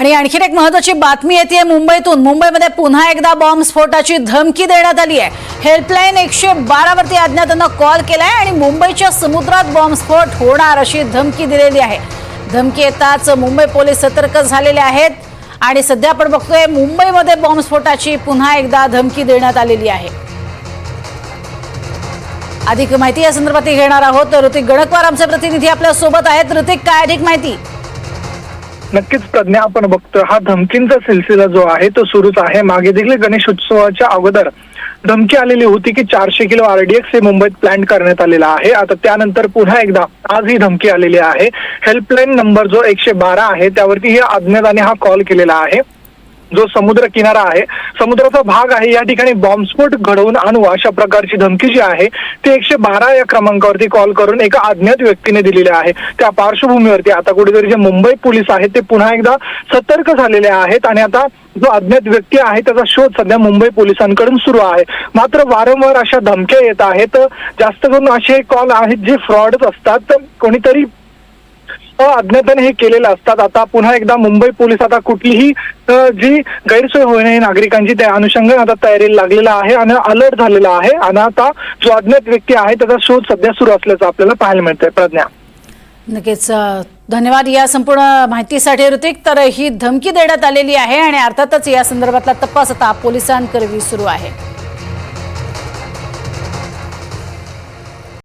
आणि आणखीन एक महत्वाची बातमी येते मुंबईतून. मुंबईमध्ये पुन्हा एकदा बॉम्ब स्फोटाची धमकी देण्यात आली आहे. हेल्पलाईन एकशे बारा वरती अज्ञातांना कॉल केलाय आणि मुंबईच्या समुद्रात बॉम्बस्फोट होणार अशी धमकी दिलेली आहे. धमकी येताच मुंबई पोलीस सतर्क झालेले आहेत आणि सध्या आपण बघतोय मुंबईमध्ये बॉम्बस्फोटाची पुन्हा एकदा धमकी देण्यात आलेली आहे. अधिक माहिती या संदर्भात घेणार आहोत. ऋतिक गणकवार आमचे प्रतिनिधी आपल्यासोबत आहेत. ऋतिक काय अधिक माहिती? नक्कीच प्रज्ञा आपण बघतोय. हा धमकींचा सिलसिला जो आहे तो सुरूच आहे. मागे देखील गणेश उत्सवाच्या अगोदर धमकी आलेली होती की चारशे किलो आरडीएक्स हे मुंबईत प्लॅन करण्यात आलेला आहे. आता त्यानंतर पुन्हा एकदा आज ही धमकी आलेली आहे. हेल्पलाईन नंबर जो एकशे बारा आहे त्यावरती ही अज्ञाताने हा कॉल केलेला आहे. जो समुद्र किनारा आहे समुद्राचा भाग आहे या ठिकाणी बॉम्बस्फोट घडवून आणू अशा प्रकारची धमकी जी आहे ती एकशे बारा या क्रमांकावरती कॉल करून एका अज्ञात व्यक्तीने दिलेली आहे. त्या पार्श्वभूमीवरती आता कुठेतरी जे मुंबई पोलीस आहेत ते पुन्हा एकदा सतर्क झालेले आहेत आणि आता जो अज्ञात व्यक्ती आहे त्याचा शोध सध्या मुंबई पोलिसांकडून सुरू आहे. मात्र वारंवार अशा धमक्या येत आहेत. जास्त करून असे कॉल आहेत जे फ्रॉडच असतात. तर कोणीतरी अज्ञाताने हे केलेलं असतात. आता पुन्हा एकदा मुंबई पोलीस आता कुठलीही जी गैरसोय होऊ नये नागरिकांची त्या अनुषंगाने आता तयारीला लागलेला आहे आणि अलर्ट झालेला आहे. आणि आता जो अज्ञात व्यक्ती आहे त्याचा शोध सध्या सुरू असल्याचं आपल्याला पाहायला मिळतंय. प्रज्ञा. नक्कीच धन्यवाद या संपूर्ण माहितीसाठी ऋतिक. तर ही धमकी देण्यात आलेली आहे आणि अर्थातच या संदर्भातला तपास आता पोलिसांकरवी सुरू आहे.